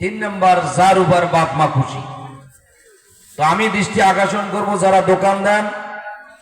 তিন নম্বর, যার উপর বাপ মা খুশি। তো আমি দৃষ্টি আকর্ষণ করব, যারা দোকান দেন,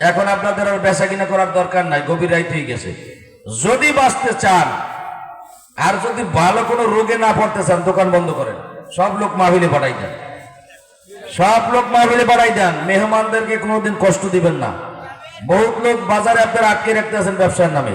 এখন আপনাদের আর বেচা কিনা করার দরকার নাই, গভীর রাইত হয়ে গেছে। যদি বাঁচতে চান, আর যদি ভালো কোনো রোগে না পড়তে চান, দোকান বন্ধ করেন। সব লোক মাহফিলে পাঠাই দেন। সব লোক মাহফিলে পাঠাই দেন। মেহমানদেরকে কোনোদিন কষ্ট দিবেন না। বহুত লোক বাজারে আপনার আটকে রাখতে আছেন ব্যবসার নামে।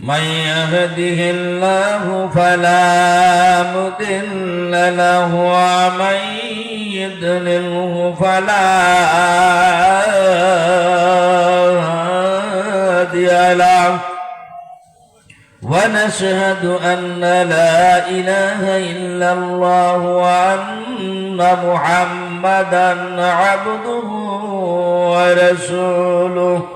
من يهده الله فلا مضل له ومن يضلله فلا هادي له. ونشهد أن لا إله إلا الله وأن محمدا عبده ورسوله.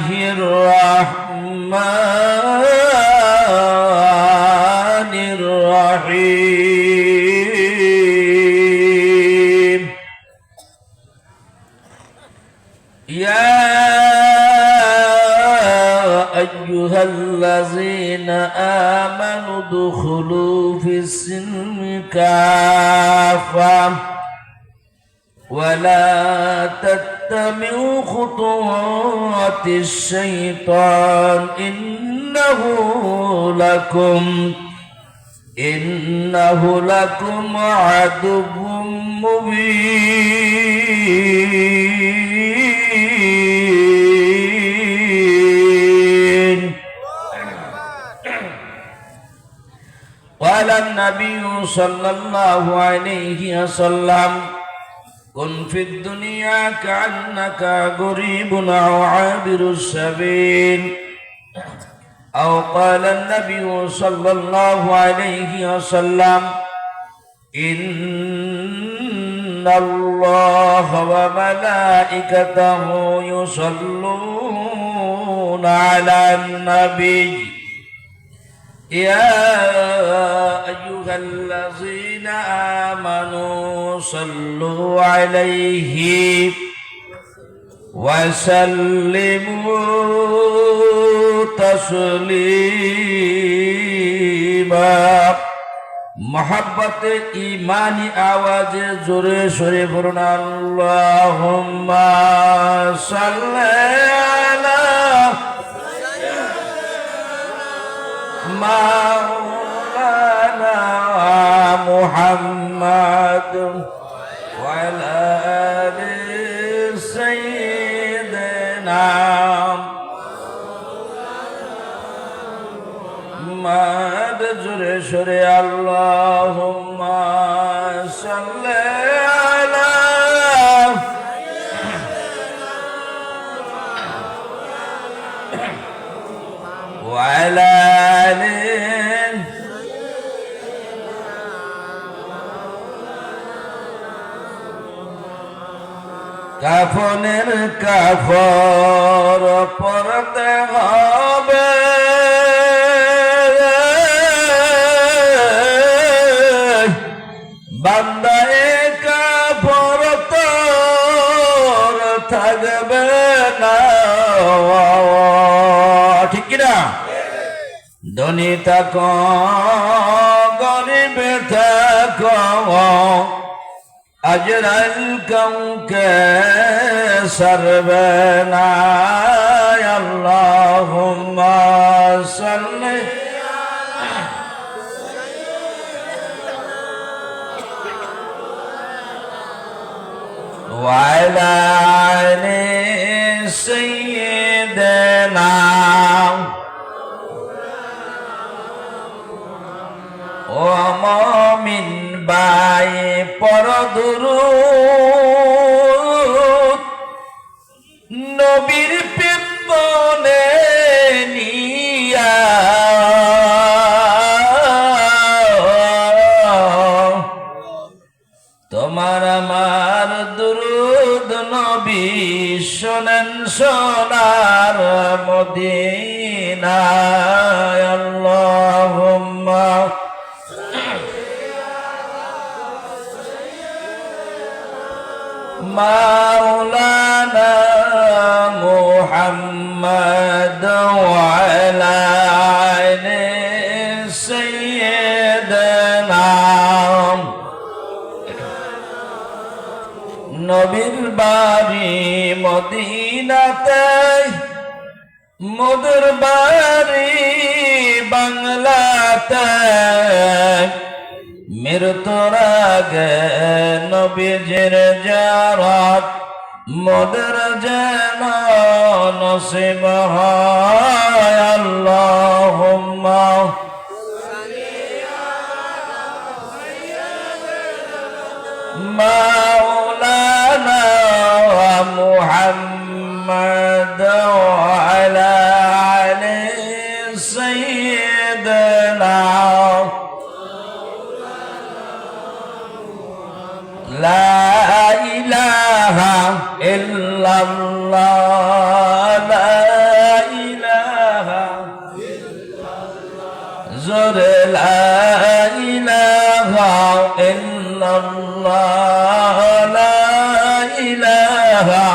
آمنوا ادخلوا في السلم كافة ولا تتبعوا خطوات الشيطان إنه لكم إنه لكم عدو مبين النبي صلى الله عليه وسلم. كن في الدنيا كأنك غريب أو عابر السبيل. أو قال النبي صلى الله عليه وسلم إن الله وملائكته يصلون على النبي. يا أيها الذين آمنوا صلوا عليه وسلموا تسليما محبت ایمانی آواز زور سوره فرن اللهم صل على مولانا محمد وعلى آل سيدنا محمد جري شري اللهم صل على وعلى কাফনের কাফর পরতে হবে। বান্দায় কাপড় তোর থাকবে না। ঠিক কিনা? ধনী থাক, গরিবে থাক। أجر الكوك سربنا يا اللهم صل وعلى آل سيدنا পরদুরু নবীর পিপনে নিয়া। তোমার আমার দুরুদ নবী শোনেন সোনার মদিনা। مولانا محمد وعلى آل سيدنا নবীর বাড়ি মদিনাতে মধুর বাড়ি বাংলাতে মৃত্যুর আগে নবীজির জারাত মোদের যেন নসিব হয় আল্লাহুম্মা। মুহাম্মদ পর লা ইলাহা ইল্লাল্লাহ লা ইলাহা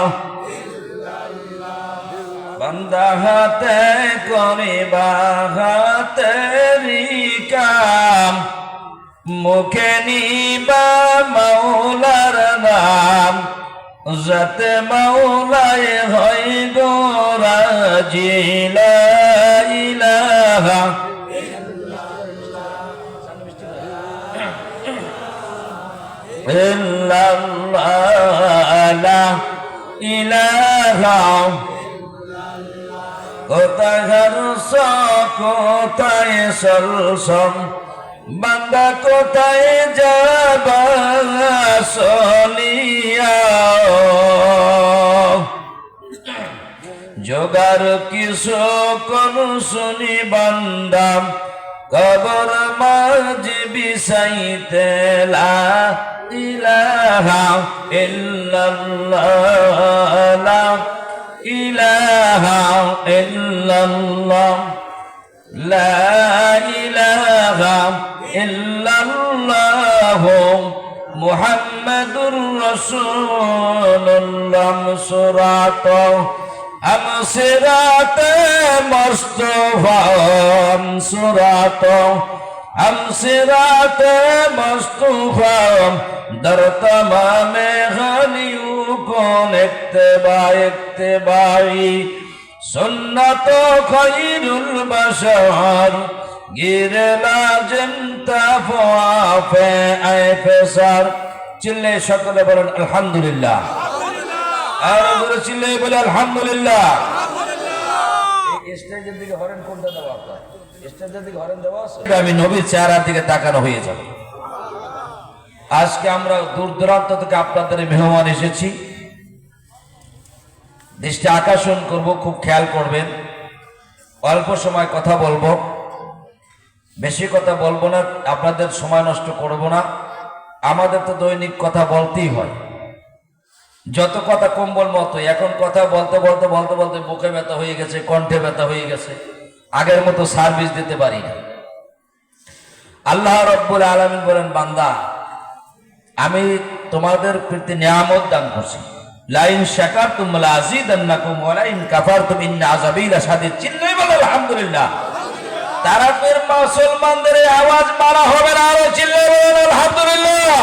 বান্দা হাতে করে বাহাতে কাম মুখে নিবা মাওলার নাম যাতে মাওলায় হয় গো রাজিলা ইল্লাল্লাহ লা ইলাহা কোথায় হরস কোথায় সলসম বান্দা কোথায় যাবা সলিয়া। যোগার কিসো কোন শুনি বান্দাম কবর মাঝ বিষাইতে লা ইলাহা ইল্লাল্লাহ সুরাত أمسرات مصطفى أمسرات أمسرات مصطفى در تمام غنیوں کون اتباع اتباعی سنت خیر البشر گیر لازم تفعاف اے فسر چلے شکل برن الحمدللہ আর জোরে চিল্লে বলে আলহামদুলিল্লাহ। স্টেজের দিকে হরেন কোনটা দেওয়া আপনার? স্টেজের দিকে হরেন দেওয়া আছে? আমি নবীর চেহারার দিকে তাকানো হয়ে যাবে। আজকে আমরা দূর দূরান্ত থেকে আপনাদের মেহমান এসেছি। দৃষ্টি আকর্ষণ করব খুব খেয়াল করবেন। অল্প সময় কথা বলব। বেশি কথা বলব না আপনাদের সময় নষ্ট করব না। আমাদের তো দৈনিক কথা বলতেই হয়। যত কথা কম্বল মতো, এখন কথা বলতে বলতে বলতে বলতে বুকে ব্যথা হয়ে গেছে, কণ্ঠে ব্যথা হয়ে গেছে। আগের মতো সার্ভিস দিতে পারি না। আল্লাহ রব্বুল আলমিন বলেন, বান্দা, আমি তোমাদের প্রতি নিয়ামত দান করছি। লাইন শাকার তুমলা আজিদ আন্নাকুম ওয়ালাইন কাফার তুম ইন্না আযাবিলা সাদিদ চিল্লাই বলে, আলহামদুলিল্লাহ। তারাপের মুসলমানদের আওয়াজ মারা হবে না আরও। চিল্লাই বলেন আলহামদুলিল্লাহ।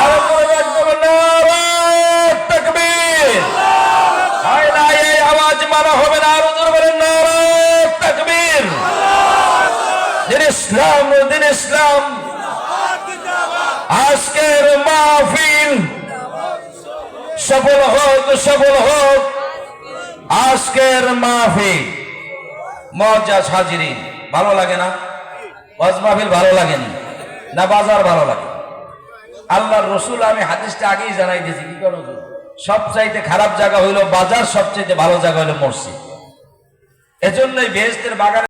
আরও করে একদম নারায় তাকবীর হায় না এই আওয়াজ মারা হবে না আরও জোরে বলেন নারায় তাকবীর দিন ইসলাম। আজকের মাহফিল সফল হোক সফল হোক। আজকের মাহফিল মজা হাজিরি ভালো লাগে না? হজ মাহফিল ভালো লাগেনি না? বাজার ভালো লাগে? আল্লাহর রসুল, আমি হাদিসটা আগেই জানাই দিয়েছি, কি করো সবচাইতে খারাপ জায়গা হইল বাজার, সবচাইতে ভালো জায়গা হইল মসজিদ। এজন্যই বেহেস্তের বাগানে